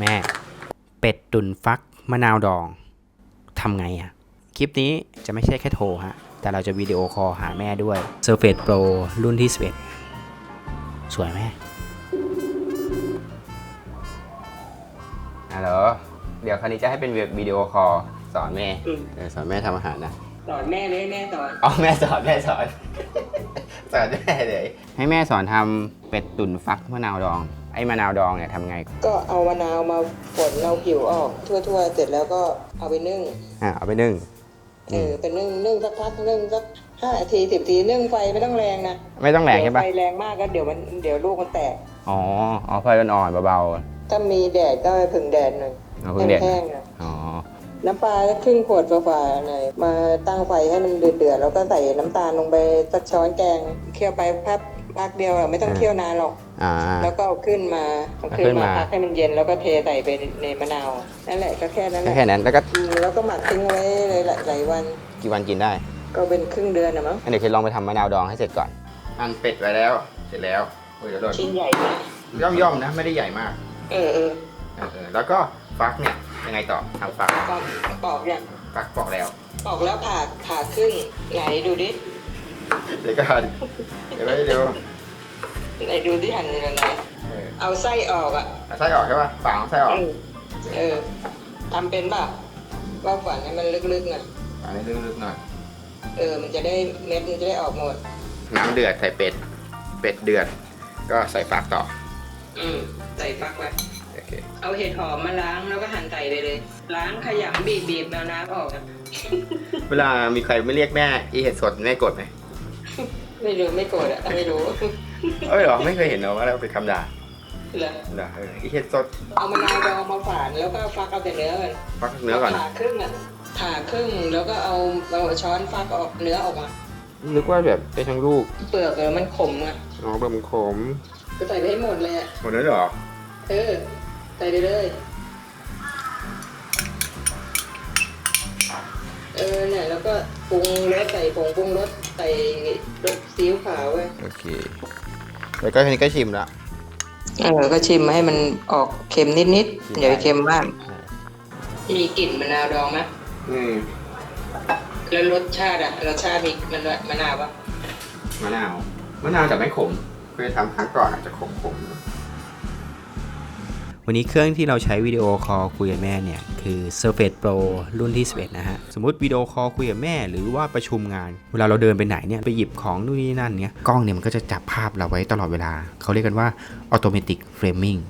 แม่ เป็ดตุนฟักมะนาวดองทำไงอะคลิปนี้จะไม่ใช่แค่โทรฮะ แต่เราจะวิดีโอคอลหาแม่ด้วย Surface Pro รุ่นที่ 11 สวยไหมฮัลโหลเดี๋ยวคราวนี้จะให้เป็นวิดีโอคอลสอนแม่อืม เออสอนแม่ทำอาหารนะ สอนแม่เลยแม่สอนอ๋อแม่สอนแม่สอน สอนแม่เลย ให้แม่สอนทำเป็ดตุ๋นฟักมะนาวดอง ไอ้มะนาวดองเนี่ยทำไงก็เอามะนาวมาฝนเอาผิวออกทั่วๆ เสร็จแล้วก็เอาไปนึ่งอะเอาไปนึ่งเออเป็นนึ่งนึ่งสักพักนึ่งสักห้านาทีสิบทีนึ่งไฟไม่ต้องแรงนะไม่ต้องแรงใช่ปะไฟแรงมากก็เดี๋ยวมันเดี๋ยวลูกมันแตกอ๋ออ๋อไฟอ่อนๆเบาถ้ามีแดดก็ไปผึ่งแดดหน่อยๆเอาเพิ่งเด็ดแห้งๆนะอ๋อน้ำปลาสักครึ่งขวดฝ่าๆหน่อยมาตั้งไฟให้มันเดือดๆแล้วก็ใส่น้ำตาลลงไปสักช้อนแกงเคี่ยวไปแป๊บ พักเดียวอะไม่ต้องเคี่ยวนานหรอก อ่า แล้วก็เอาขึ้นมาเอาเอาขึ้ขึ้นนมามา พักให้มันเย็นแล้วก็เทใส่ไปในมะนาวนั่นแหละก็แค่นั้นแหก็ละแค่นั้นแล้วก็อืมแล้วก็หมักทิ้งไว้เลยหลายหลายวันกี่วันกินได้ ก็เป็นครึ่งเดือนนะมั้งอันเดี๋ยวเคยลองไปทำมะนาวดองให้เสร็จก่อน อันเป็ดไว้แล้ว เสร็จแล้วโอ้ยเดี๋ยวโดนชิ้นใหญ่มากย่อมย่อมๆนะ ไม่ได้ใหญ่มากเออเออเออเออแล้วก็ฟักเนี่ยยังไงต่อทำฟักปอกปอกยังฟักปอกแล้ว ปอกแล้วผ่าผ่าครึ่งไหนดูดิ เดี๋ยวก่อนเดี๋ยวไว้เดี๋ยวไหนดูที่หั่นยังไงเออเอาไส้ออกอะเอาไส้ออกใช่ป่ะฝางเอาไส้ออกเออเออทำเป็นป่ะว่าฝันให้มันลึกๆหน่อยอันนี้ลึกๆหน่อย เออ มันจะได้เม็ดมันจะได้ออกหมด น้ำเดือดใส่เป็ด เป็ดเดือด ก็ใส่ฟักต่อ อืมใส่ฟักไว้โอเค เอาเห็ดหอมมาล้างแล้วก็หั่นใส่ไปเลย ล้างขยำบีบบีบๆเอาน้ำออกอะ เวลามีใครไม่เรียกแม่อีเห็ดสดแม่กดไหม ไม่รู้ไม่โกรธอะไม่รู้เอ้ยเหรอไม่เคยเห็นเหรอว่าเราเป็นคำด่าเหรอด่าเอออีเห็ดสดเอามะนาวดองมาฝานแล้วก็ฟักเอาแต่เนื้อมันฟักเนื้อก่อนผ่าครึ่งอะผ่าครึ่งแล้วก็เอาเอาช้อนฟักออกเนื้อออกมานึกว่าแบบเป็นทั้งลูกเปลือกอะมันขมอะอ๋อแบบมันขมก็ใส่ไปให้หมดเลยอะหมดแล้วเหรอเออใส่ไปเลยเออเนี่ยแล้วก็ปรุงรสใส่ผงปรุงรส ใส่รสซีอิ๊วขาวไว้โอเค แล้วก็ทีนี้ก็ชิมละ เออก็ชิมให้มันออกเค็มนิดๆอย่าไปเค็มมาก มีกลิ่นมะนาวดองไหมอืมแล้วรสชาติอะรสชาติมีมันมะนาวปะมะนาว มะนาวแต่ไม่ขมเคยทำครั้งก่อนอาจจะขมขม วันนี้เครื่องที่เราใช้วิดีโอคอลคุยกับแม่เนี่ย คือ Surface Pro รุ่นที่ 11 นะฮะ สมมติวิดีโอคอลคุยกับแม่ หรือว่าประชุมงาน เวลาเราเดินไปไหนเนี่ย ไปหยิบของนู่นนี่นั่นเนี่ย กล้องเนี่ยมันก็จะจับภาพเราไว้ตลอดเวลา เขาเรียกกันว่า Automatic Framing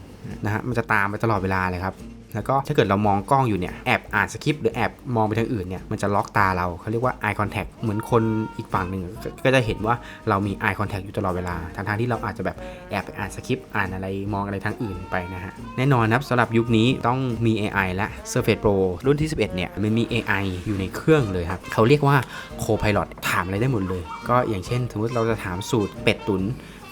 นะฮะ มันจะตามไปตลอดเวลาเลยครับ แล้วก็ถ้าเกิดเรามองกล้องอยู่เนี่ยแอบอ่านสคริปต์หรือแอบมองไปทางอื่นเนี่ยมันจะล็อกตาเราเขาเรียกว่า eye contact เหมือนคนอีกฝั่งหนึ่งก็จะเห็นว่าเรามี eye contact อยู่ตลอดเวลาทางที่เราอาจจะแบบแอบไปอ่านสคริปต์อ่านอะไรมองอะไรทางอื่นไปนะฮะแน่นอนนะครับสำหรับยุคนี้ต้องมี AI และ Surface Pro รุ่นที่ 11 เนี่ยมันมี AI อยู่ในเครื่องเลยครับเขาเรียกว่า Co-pilot ถามอะไรได้หมดเลย ก็อย่างเช่น สมมติเราจะถามสูตรเป็ดตุ๋น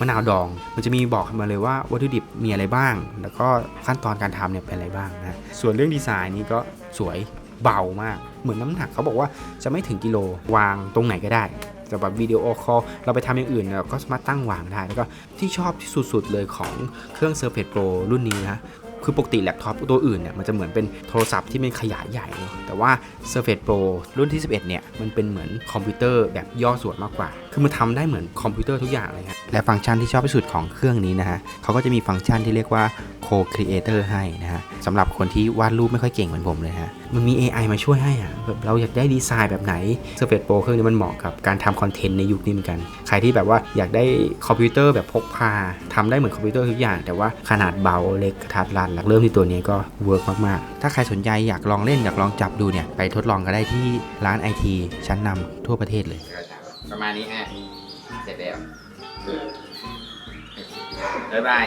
มะนาวดอง มันจะมีบอกมาเลยว่าวัตถุดิบมีอะไรบ้าง แล้วก็ขั้นตอนการทำเนี่ยเป็นอะไรบ้างนะส่วนเรื่องดีไซน์นี่ก็สวยเบามาก เหมือนน้ำหนักเขาบอกว่าจะไม่ถึงกิโลวางตรงไหนก็ได้แต่แบบวิดีโอคอลเราไปทำอย่างอื่นเราก็สามารถตั้งวางได้ แล้วก็ที่ชอบที่สุดๆเลยของเครื่อง Surface Pro รุ่นนี้นะคือปกติแล็ปท็อปตัวอื่นเนี่ยมันจะเหมือนเป็นโทรศัพท์ที่เป็นขยายใหญ่เนอะแต่ว่า Surface Pro รุ่นที่ 11 เนี่ย มันเป็นเหมือนคอมพิวเตอร์แบบย่อส่วนมากกว่าคือมันทำได้เหมือนคอมพิวเตอร์ทุกอย่างเลยครับและฟังก์ชันที่ชอบที่สุดของเครื่องนี้นะฮะเขาก็จะมีฟังก์ชันที่เรียกว่า Co-Creator ให้นะฮะสำหรับคนที่วาดรูปไม่ค่อยเก่งเหมือนผมเลยฮะมันมี AI มาช่วยให้อะแบบเราอยากได้ดีไซน์แบบไหน Surface Pro เครื่องนี้มันเหมาะกับการทำคอนเทนต์ในยุคนี้เหมือนกัน ใครที่แบบว่าอยากได้คอมพิวเตอร์แบบพกพาทำได้เหมือนคอมพิวเตอร์ทุกอย่าง แต่ว่าขนาดเบาเล็กกระทัดรัดแล้วเริ่มที่ตัวนี้ก็เวิร์กมากๆ ถ้าใครสนใจอยากลองเล่นอยากลองจับดูเนี่ยไปทดลองก็ได้ที่ร้านไอทีชั้นนำทั่วประเทศเลย ประมาณนี้ฮะเสร็จแล้วบ๊ายบาย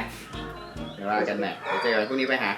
เดี๋ยวว่ากันใหม่เดี๋ยวเจอกันพรุ่งนี้ไปหา